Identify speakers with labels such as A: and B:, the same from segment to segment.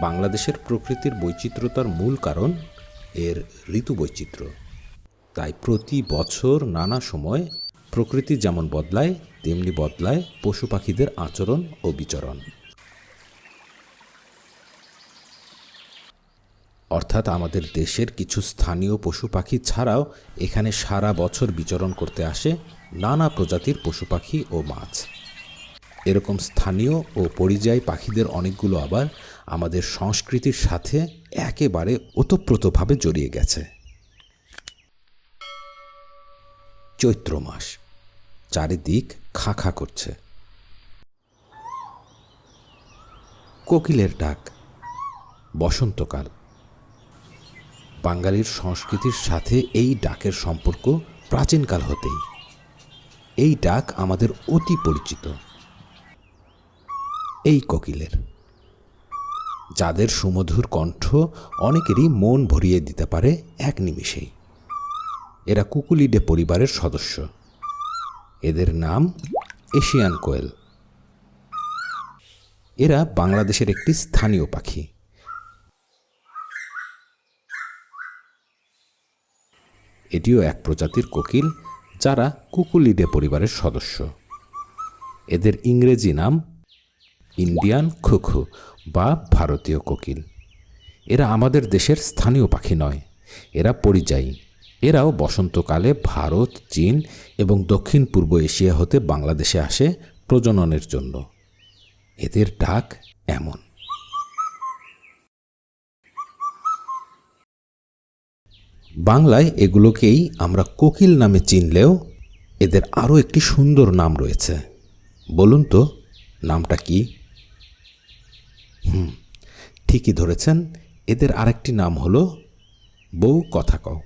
A: বাংলাদেশের প্রকৃতির বৈচিত্র্যতার মূল কারণ এর ঋতু বৈচিত্র্য। তাই প্রতি বছর নানা সময় প্রকৃতি যেমন বদলায়, তেমনি বদলায় পশু পাখিদের আচরণ ও বিচরণ। অর্থাৎ আমাদের দেশের কিছু স্থানীয় পশু পাখি ছাড়াও এখানে সারা বছর বিচরণ করতে আসে নানা প্রজাতির পশু পাখি ও মাছ। এরকম স্থানীয় ও পরিযায়ী পাখিদের অনেকগুলো আবার আমাদের সংস্কৃতির সাথে একেবারে ওতপ্রোতভাবে জড়িয়ে গেছে। চৈত্র মাস, চারিদিক খা খা করছে। কোকিলের ডাক, বসন্তকাল। বাঙালির সংস্কৃতির সাথে এই ডাকের সম্পর্ক প্রাচীনকাল হতেই। এই ডাক আমাদের অতি পরিচিত। এই কোকিলের। যাদের সুমধুর কণ্ঠ অনেকেরই মন ভরিয়ে দিতে পারে এক নিমিষেই। এরা কুকুলিডে পরিবারের সদস্য। এদের নাম এশিয়ান কোয়েল। এরা বাংলাদেশের একটি স্থানীয় পাখি। এটিও এক প্রজাতির কোকিল যারা কুকুলিডে পরিবারের সদস্য। এদের ইংরেজি নাম ইন্ডিয়ান খুখু বা ভারতীয় কোকিল। এরা আমাদের দেশের স্থানীয় পাখি নয়। এরা পরিযায়ী। এরাও বসন্তকালে ভারত, চীন এবং দক্ষিণ পূর্ব এশিয়া হতে বাংলাদেশে আসে প্রজননের জন্য। এদের ডাক এমন। বাংলায় এগুলোকেই আমরা কোকিল নামে চিনলেও এদের আরও একটি সুন্দর নাম রয়েছে। বলুন তো, নামটা কি? হুম, ঠিকই ধরেছেন। এদের আরেকটি নাম হলো বউ কথা কও।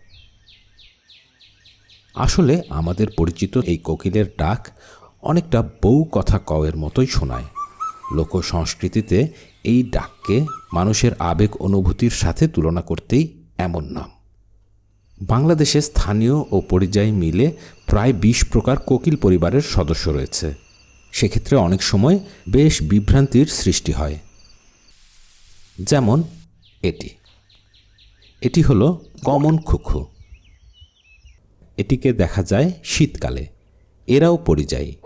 A: আসলে আমাদের পরিচিত এই কোকিলের ডাক অনেকটা বউ কথা কওয়ের মতোই শোনায়। লোক সংস্কৃতিতে এই ডাককে মানুষের আবেগ অনুভূতির সাথে তুলনা করতেই এমন নাম। বাংলাদেশে স্থানীয় ও পরিযায়ী মিলে প্রায় বিশ প্রকার কোকিল পরিবারের সদস্য রয়েছে। সেক্ষেত্রে অনেক সময় বেশ বিভ্রান্তির সৃষ্টি হয়। যেমন এটি। এটি হলো কমন খুখু এটিকে দেখা যায় শীতকালে। এরাও পরিযায়ী।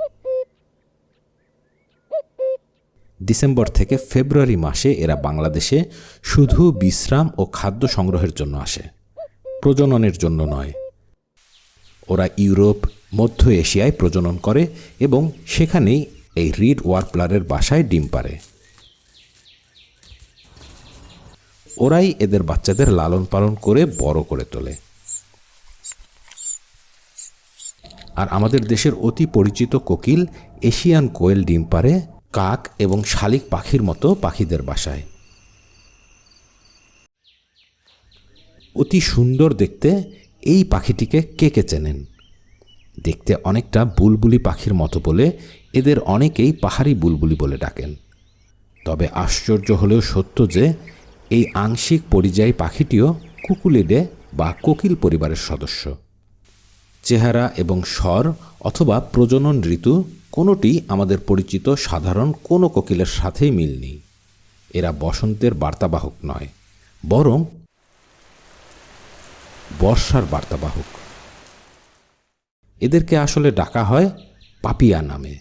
A: ডিসেম্বর থেকে ফেব্রুয়ারি মাসে এরা বাংলাদেশে শুধু বিশ্রাম ও খাদ্য সংগ্রহের জন্য আসে। প্রজননের জন্য নয়। ওরা ইউরোপ, মধ্য এশিয়ায় প্রজনন করে এবং সেখানেই এই রিড ওয়ার্পলারের বাসায় ডিম পারে ওরাই এদের বাচ্চাদের লালন পালন করে বড় করে তোলে। আর আমাদের দেশের অতি পরিচিত কোকিল এশিয়ান কোয়েল ডিম পারে কাক এবং শালিক পাখির মতো পাখিদের বাসায়। অতি সুন্দর দেখতে এই পাখিটিকে কে কে চেনেন? দেখতে অনেকটা বুলবুলি পাখির মতো বলে এদের অনেকেই পাহাড়ি বুলবুলি বলে ডাকেন। তবে আশ্চর্য হলেও সত্য যে এই আংশিক পরিযায়ী পাখিটিও কুকুলিডে বা কোকিল পরিবারের সদস্য। চেহারা এবং স্বর অথবা প্রজনন ঋতু কোনোটি আমাদের পরিচিত সাধারণ কোনো কোকিলের সাথেই মিল নেই। এরা বসন্তের বার্তাবাহক নয়, বরং বর্ষার বার্তাবাহক। এদেরকে আসলে ডাকা হয় পাপিয়া নামে।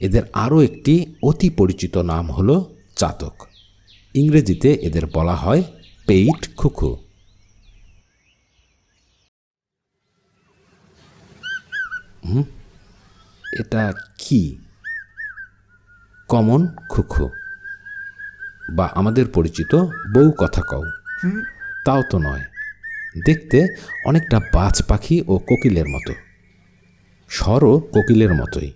A: এদের আরও একটি অতি পরিচিত নাম হল চাতক। ইংরেজিতে এদের বলা হয় পেইট খুখু হুম? এটা কি? কমন খুখু বা আমাদের পরিচিত বউ কথা কও। তাও তো নয়। দেখতে অনেকটা বাজ পাখি ও কোকিলের মতো। স্বরও কোকিলের মতোই।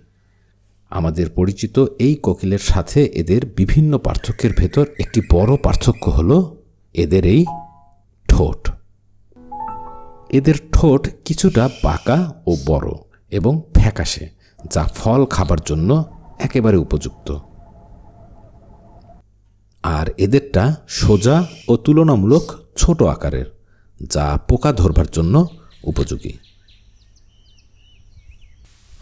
A: আমাদের পরিচিত এই কোকিলের সাথে এদের বিভিন্ন পার্থক্যের ভেতর একটি বড় পার্থক্য হল এদের এই ঠোঁট। এদের ঠোঁট কিছুটা বাঁকা ও বড় এবং ফ্যাকাশে, যা ফল খাবার জন্য একেবারে উপযুক্ত। আর এদেরটা সোজা ও তুলনামূলক ছোট আকারের, যা পোকা ধরবার জন্য উপযোগী।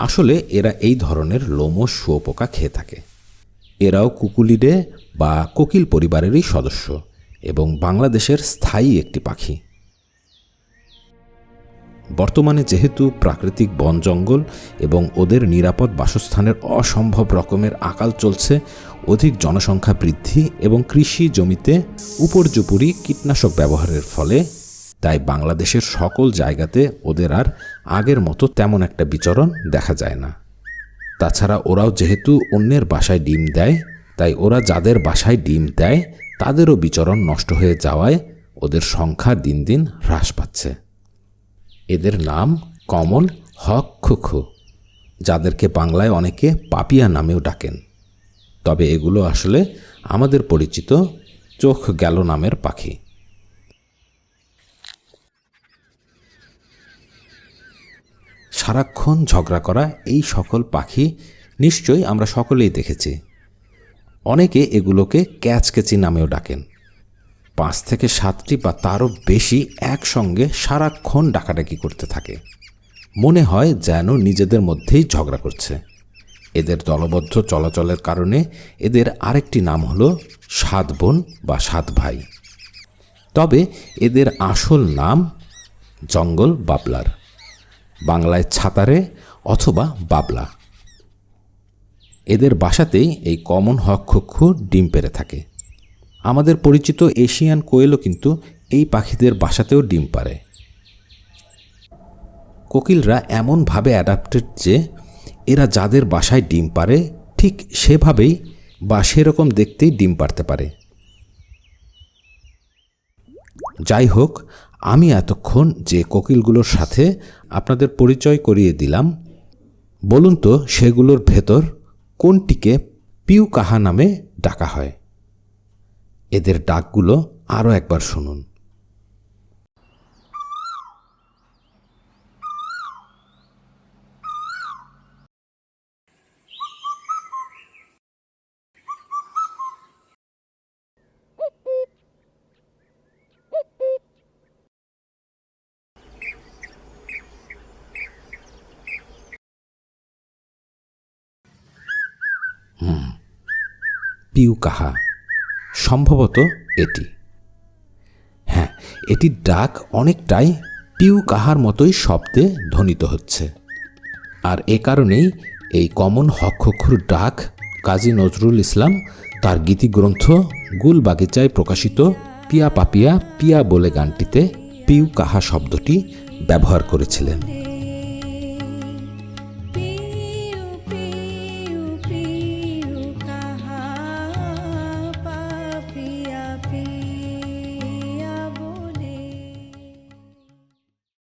A: আসলে এরা এই ধরনের লোমশ শুয়োপোকা খেয়ে থাকে। এরাও কুকুলিডে বা কোকিল পরিবারেরই সদস্য এবং বাংলাদেশের স্থায়ী একটি পাখি। বর্তমানে যেহেতু প্রাকৃতিক বন জঙ্গল এবং ওদের নিরাপদ বাসস্থানের অসম্ভব রকমের আকাল চলছে, অধিক জনসংখ্যা বৃদ্ধি এবং কৃষি জমিতে উপর্যুপুরি কীটনাশক ব্যবহারের ফলে তাই বাংলাদেশের সকল জায়গাতে ওদের আর আগের মতো তেমন একটা বিচরণ দেখা যায় না। তাছাড়া ওরাও যেহেতু অন্যের বাসায় ডিম দেয়, তাই ওরা যাদের বাসায় ডিম দেয়, তাদেরও বিচরণ নষ্ট হয়ে যাওয়ায় ওদের সংখ্যা দিন দিন হ্রাস পাচ্ছে। এদের নাম কমন হক খুখু যাদেরকে বাংলায় অনেকে পাপিয়া নামেও ডাকেন। তবে এগুলো আসলে আমাদের পরিচিত চোখ গেল নামের পাখি। সারাক্ষণ ঝগড়া করা এই সকল পাখি নিশ্চয়ই আমরা সকলেই দেখেছি। অনেকে এগুলোকে ক্যাচকেচি নামেও ডাকেন। পাঁচ থেকে সাতটি বা তারও বেশি একসঙ্গে সারাক্ষণ ডাকাডাকি করতে থাকে। মনে হয় যেন নিজেদের মধ্যেই ঝগড়া করছে। এদের দলবদ্ধ চলাচলের কারণে এদের আরেকটি নাম হলো সাত বোন বা সাত ভাই। তবে এদের আসল নাম জঙ্গল বাবলার। বাংলায় ছাতারে অথবা বাবলা। এদের বাসাতেই এই কমন হক খক্ষু ডিম পেড়ে থাকে। আমাদের পরিচিত এশিয়ান কোয়েলও কিন্তু এই পাখিদের বাসাতেও ডিম পারে কোকিলরা এমনভাবে অ্যাডাপ্টেড যে, এরা যাদের বাসায় ডিম পারে ঠিক সেভাবেই বা সেরকম দেখতেই ডিম পারতে পারে। যাই হোক আমি এতক্ষণ যে কোকিলগুলোর সাথে আপনাদের পরিচয় করিয়ে দিলাম, বলুন তো সেগুলোর ভেতর কোনটিকে পিউ কাহা নামে ডাকা হয়। এদের ডাকগুলো আরও একবার শুনুন। পিউ কাহা, সম্ভবত এটি। হ্যাঁ এটির ডাক অনেকটাই পিউ কাহার মতোই শব্দে ধ্বনিত হচ্ছে। আর এ কারণেই এই কমন হক্ষক্ষুর ডাক কাজী নজরুল ইসলাম তার গীতিগ্রন্থ গুল বাগিচায় প্রকাশিত পিয়া পাপিয়া পিয়া বলে গানটিতে পিউ কাহা শব্দটি ব্যবহার করেছিলেন।